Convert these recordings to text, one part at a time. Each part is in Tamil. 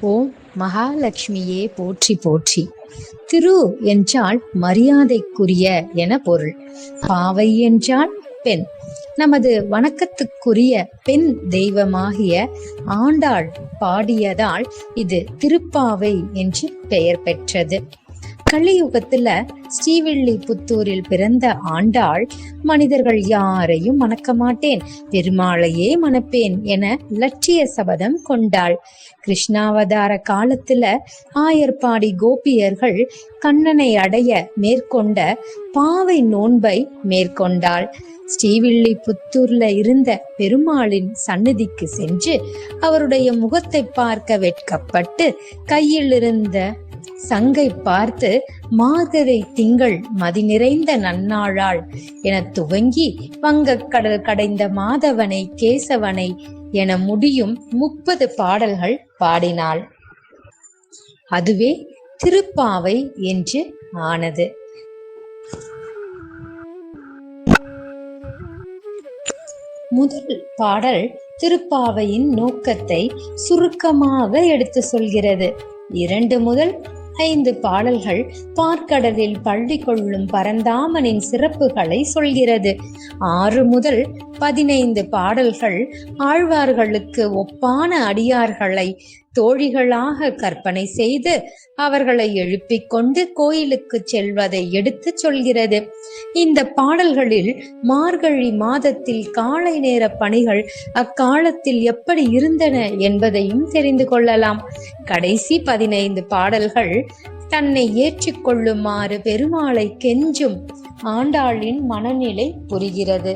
ஓம் மகாலட்சுமியே போற்றி போற்றி. திரு என்றால் மரியாதைக்குரிய என பொருள். பாவை என்றால் பெண். நமது வணக்கத்துக்குரிய பெண் தெய்வமாகிய ஆண்டாள் பாடியதால் இது திருப்பாவை என்று பெயர் பெற்றது. கலியுகத்துல ஸ்ரீவில்லிபுத்தூரில் பிறந்த ஆண்டாள் மனிதர்கள் யாரையும் மணக்க மாட்டேன் பெருமாளையே மணப்பேன் என லட்சிய சபதம் கொண்டாள். கிருஷ்ணாவதார காலத்துல ஆயர்பாடி கோபியர்கள் கண்ணனை அடைய மேற்கொண்ட பாவை நோன்பை மேற்கொண்டாள். ஸ்ரீவில்லிபுத்தூர்ல இருந்த பெருமாளின் சன்னதிக்கு சென்று அவருடைய முகத்தை பார்க்க வெட்கப்பட்டு கையில் இருந்த சங்கை பார்த்து மார்கரை திங்கள் மதி நிறைந்த நன்னாளாள் என துவங்கி வங்கக்கடல் கடைந்த மாதவனை கேசவனை என முடியும் முப்பது பாடல்கள் பாடினாள். அதுவே திருப்பாவை என்று ஆனது. முதல் பாடல் திருப்பாவையின் நோக்கத்தை சுருக்கமாக எடுத்து சொல்கிறது. இரண்டு முதல் ஐந்து பாடல்கள் பார்க்கடலில் பள்ளி கொள்ளும் பரந்தாமனின் சிறப்புகளை சொல்கிறது. ஆறு முதல் பதினைந்து பாடல்கள் ஆழ்வார்களுக்கு ஒப்பான அடியார்களை தோழிகளாக கற்பனை செய்து அவர்களை எழுப்பிக் கொண்டு கோயிலுக்கு செல்வதை எடுத்து சொல்கிறது. இந்த பாடல்களில் மார்கழி மாதத்தில் காலை நேர பணிகள் அக்காலத்தில் எப்படி இருந்தன என்பதையும் தெரிந்து கொள்ளலாம். கடைசி பதினைந்து பாடல்கள் தன்னை ஏற்றிக்கொள்ளுமாறு பெருமாளை கெஞ்சும் ஆண்டாளின் மனநிலை புரிகிறது.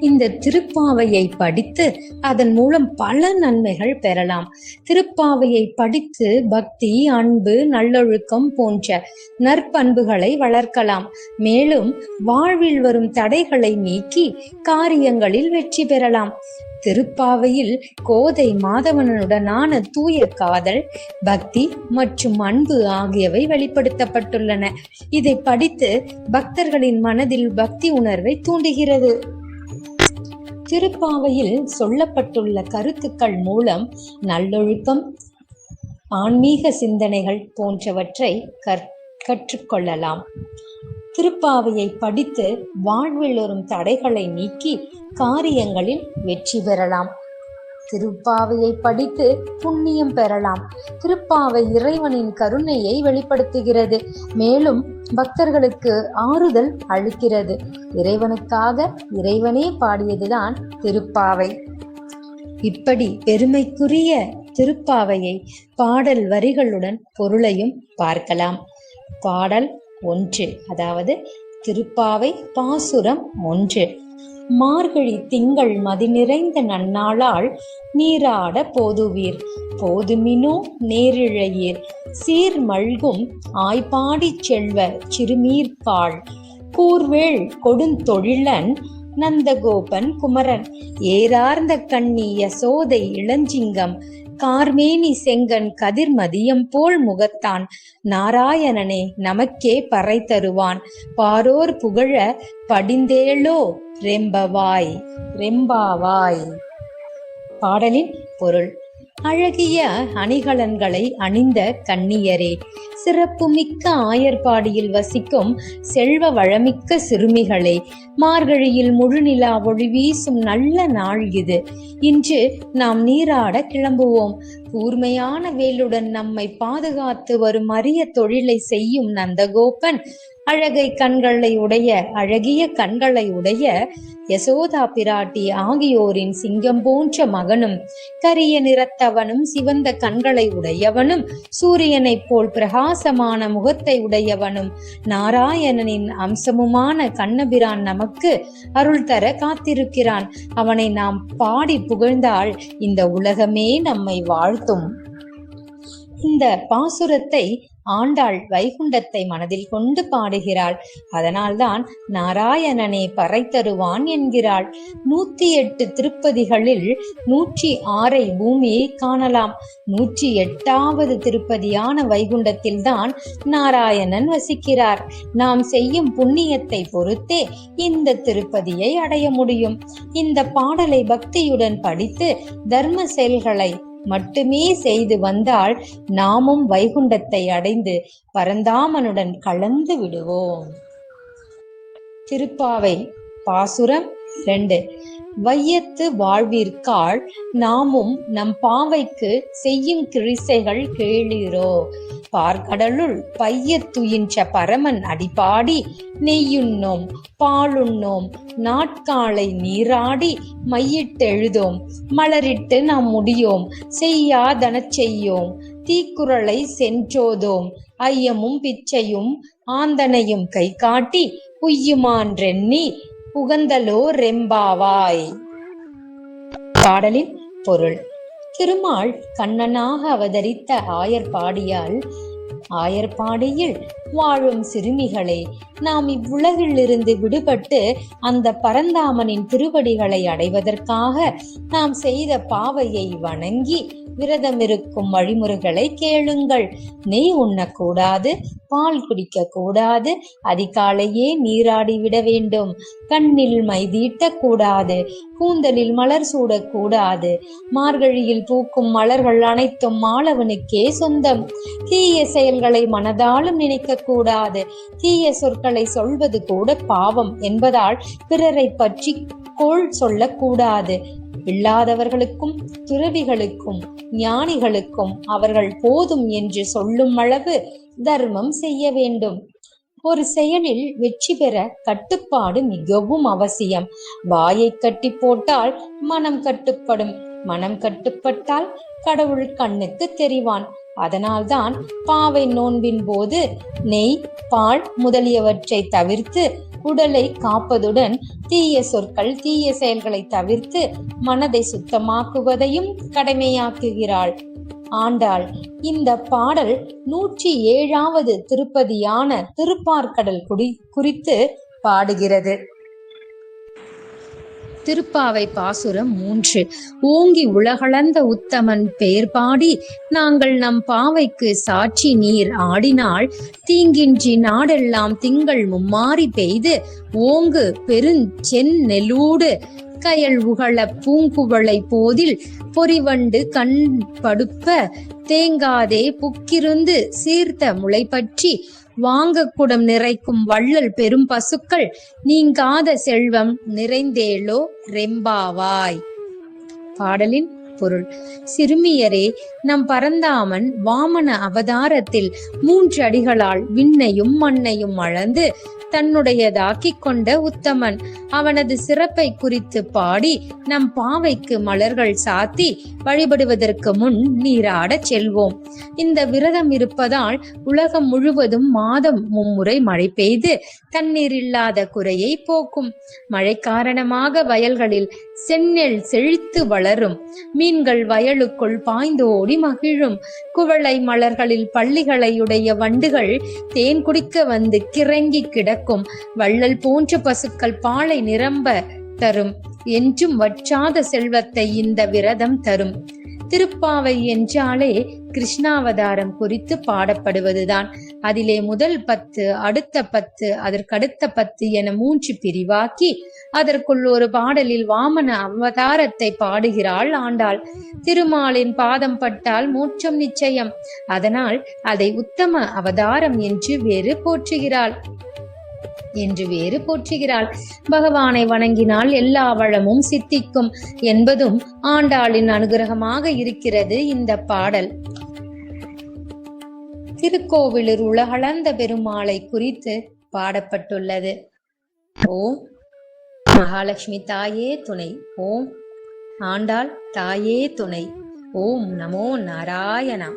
இந்த திருப்பாவையை படித்து அதன் மூலம் பல நன்மைகள் பெறலாம். திருப்பாவையை படித்து பக்தி அன்பு நல்லொழுக்கம் போன்ற நற்பண்புகளை வளர்க்கலாம். மேலும் வாழ்வில் வரும் தடைகளை நீக்கி காரியங்களில் வெற்றி பெறலாம். திருப்பாவையில் கோதை மாதவனுடனான தூய காதல் பக்தி மற்றும் அன்பு ஆகியவை வெளிப்படுத்தப்பட்டுள்ளன. இதை படித்து பக்தர்களின் மனதில் பக்தி உணர்வை தூண்டுகிறது. திருப்பாவையில் சொல்லப்பட்டுள்ள கருத்துக்கள் மூலம் நல்லொழுக்கம் ஆன்மீக சிந்தனைகள் போன்றவற்றை கற் கற்றுக்கொள்ளலாம். திருப்பாவையை படித்து வாழ்வில் வரும் தடைகளை நீக்கி காரியங்களில் வெற்றி பெறலாம். திருப்பாவையை படித்து புண்ணியம் பெறலாம். திருப்பாவை இறைவனின் கருணையை வெளிப்படுத்துகிறது. மேலும் பக்தர்களுக்கு ஆறுதல் அளிக்கிறது. இறைவனுக்காக இறைவனே பாடியதுதான் திருப்பாவை. இப்படி பெருமைக்குரிய திருப்பாவையை பாடல் வரிகளுடன் பொருளையும் பார்க்கலாம். பாடல் ஒன்று அதாவது திருப்பாவை பாசுரம் ஒன்று. மார்கழி திங்கள் மதி நிறைந்த நன்னாளால் நீராட போதுவீர். போதுமினோ நேரிழையீர். சீர் மல்கும் ஆய்பாடிச் செல்வ சிறுமீர்பாள் கூர்வேள் கொடுந்தொழிலன் நந்தகோபன் குமரன். ஏறார்ந்த கண்ணி யசோதை இளஞ்சிங்கம். கார்மேனி செங்கன் கதிர்மதியம் போல் முகத்தான். நாராயணனே நமக்கே பறை தருவான். பாரோர் புகழ படிந்தேளோ ரெம்பவாய் ரெம்பாவாய். பாடலின் பொருள். அழகிய அணிகலன்களை அணிந்த கண்ணியரே. சிறப்புமிக்க ஆயர்பாடியில் வசிக்கும் செல்வ வளமிக்க சிறுமிகளே மார்கழியில் முழுநிலா ஒளி வீசும் நல்ல நாள் இது. இன்று நாம் நீராட கிளம்புவோம். கூர்மையான வேலுடன் நம்மை பாதுகாத்து வரும் அரிய தொழிலை செய்யும் நந்தகோபன் அழகை கண்களை உடைய அழகிய கண்களை உடைய யசோதா பிராட்டி ஆகியோரின் சிங்கம் போன்ற மகனும் கரிய நிறத்தவனும் சிவந்த கண்களை உடையவனும் சூரியனைப் போல் பிரகாசமான முகத்தை உடையவனும் நாராயணனின் அம்சமுமான கண்ணபிரான் நமக்கு அருள் தர காத்திருக்கிறான். அவனை நாம் பாடி புகழ்ந்தால் இந்த உலகமே நம்மை வாழ்த்தும். இந்த பாசுரத்தை ஆண்டாள் வைகுண்டத்தை மனதில் கொண்டு பாடுகிறாள். அதனால்தான் நாராயணனே பறை தருவான் என்கிறாள். நூத்தி எட்டு திருப்பதிகளில் நூற்றி ஆறை பூமியை காணலாம். நூற்றி எட்டாவது திருப்பதியான வைகுண்டத்தில்தான் நாராயணன் வசிக்கிறார். நாம் செய்யும் புண்ணியத்தை பொறுத்தே இந்த திருப்பதியை அடைய முடியும். இந்த பாடலை பக்தியுடன் படித்து தர்ம செயல்களை மட்டுமே செய்து வந்தால் நாமும் வைகுண்டத்தை அடைந்து பரந்தாமனுடன் கலந்து விடுவோம். திருப்பாவை பாசுரம் ரெண்டு. வையத்து வாழ்விற்காள் நாமும் நம் பாவைக்கு செய்யும் கிரிசைகள் கேளீரோ. பார்க்கடலுள் பையத்துயின்ற பரமன் அடிபாடி நெய்யுண்ணோம் பாலுண்ணோம் நாட்காலை நீராடி மையிட்டெழுதோம் மலரிட்டு நாம் முடியோம் செய்யாதனச் செய்யோம் தீக்குறளை சென்றோதோம் ஐயமும் பிச்சையும் ஆந்தனையும் கை காட்டி உய்யுமான்றெண்ணி புகந்தலோ ரெம்பாவாய். பாடலின் பொருள். திருமால் கண்ணனாக அவதரித்த ஆயர் பாடியால் ஆயர் பாடியில் வாழும் சிறுமிகளே நாம் இவ்வுலகிலிருந்து விடுபட்டு அந்த பரந்தாமனின் திருவடிகளை அடைவதற்காக நாம் செய்த பாவையை வணங்கி விரதமிருக்கும் வழிமுறைகளை கேளுங்கள். நெய் உண்ணக்கூடாது பால் குடிக்க கூடாது அதிகாலையே நீராடி விட வேண்டும். கண்ணில் மை தீட்டக்கூடாது கூந்தலில் மலர் சூடக்கூடாது. மார்கழியில் பூக்கும் மலர்கள் அனைத்தும் மாளவனுக்கே சொந்தம். தீய செயல்களை மனதாலும் நினைக்க கூடாது தீய சொற்களை சொல்வது கூட பாவம் என்பதால் பிறரை பற்றி கோள் சொல்லக்கூடாது. இல்லாதவர்களுக்கும் துறவிகளுக்கும் ஞானிகளுக்கும் அவர்கள் போதும் என்று சொல்லும் அளவு தர்மம் செய்ய வேண்டும். ஒரு செயலில் வெற்றி பெற கட்டுப்பாடு மிகவும் அவசியம். வாயை கட்டி போட்டால் மனம் கட்டுப்படும். மனம் கட்டுப்பட்டால் கடவுள் கண்ணுக்கு தெரிவான். அதனால்தான் பாவை நோன்பின் போது நெய் பால் முதலியவற்றை தவிர்த்து உடலை காப்பதுடன் தீய சொற்கள் தீய செயல்களை தவிர்த்து மனதை சுத்தமாக்குவதையும் கடமையாக்குகிறாள். ஆண்டாள் இந்த பாடல் நூற்றி ஏழாவது திருப்பதியான திருப்பார்கடல் குடி குறித்து பாடுகிறது. திருப்பாவை பாசுரம் மூன்று. ஓங்கி உலகளந்த உத்தமன் பெயர் பாடி நாங்கள் நம் பாவைக்கு சாட்சி நீர் ஆடினால் தீங்கின்றி நாடெல்லாம் திங்கள் மும்மாறி பெய்து ஓங்கு பெருஞ் நெலூடு கயல் உகள பூங்குவளை போதில் பொறிவண்டு கண் படுப்ப தேங்காதே புக்கிருந்து சீர்த்த முளை பற்றி வாங்க குடம் நிறைக்கும் வள்ளல் பெரும் பசுக்கள் நீங்காத செல்வம் நிறைந்தேளோ ரெம்பாவாய். பாடலின் பொருள். சிறுமியரே நம் பரந்தாமன் வாமன அவதாரத்தில் மூன்று அடிகளால் விண்ணையும் மண்ணையும் அளந்து தன்னுடையதாக்கிக் கொண்ட உத்தமன். அவனது சிறப்பை குறித்து பாடி நம் பாவைக்கு மலர்கள் சாத்தி வழிபடுவதற்கு முன் நீராடச் செல்வோம். இந்த விரதம் இருப்பதால் உலகம் முழுவதும் மாதம் மும்முறை மழை பெய்து தண்ணீர் இல்லாத குறையை போக்கும். மழை காரணமாக வயல்களில் செந்நெல் செழித்து வளரும். மீ. மீன்கள் வயலுக்குள் பாய்ந்து ஓடி மகிழும். குவளை மலர்களில் பள்ளிகளையுடைய வண்டுகள் தேன் குடிக்க வந்து கிறங்கி கிடக்கும். வள்ளல் போன்ற பசுக்கள் பாலை நிரம்ப தரும். என்றும் வற்றாத செல்வத்தை இந்த விரதம் தரும். திருப்பாவை என்றாலே கிருஷ்ணாவதாரம் குறித்து பாடப்படுவதுதான். அதிலே முதல் பத்து அடுத்த பத்து அதற்கடுத்த பத்து என மூன்று பிரிவாக்கி அதற்குள் ஒரு பாடலில் வாமன அவதாரத்தை பாடுகிறாள் ஆண்டாள். திருமாலின் பாதம் பட்டால் மோட்சம் நிச்சயம். அதனால் அதை உத்தம அவதாரம் என்று வேறு போற்றுகிறாள். என்று வேறு போற்றுகிறாள். பகவானை வணங்கினால் எல்லா வளமும் சித்திக்கும் என்பதும் ஆண்டாளின் அனுகிரகமாக இருக்கிறது இந்த பாடல். திருக்கோவிலூர் உலகளந்த பெருமாளை குறித்து பாடப்பட்டுள்ளது. ஓம் மகாலட்சுமி தாயே துணை. ஓம் ஆண்டாள் தாயே துணை. ஓம் நமோ நாராயணா.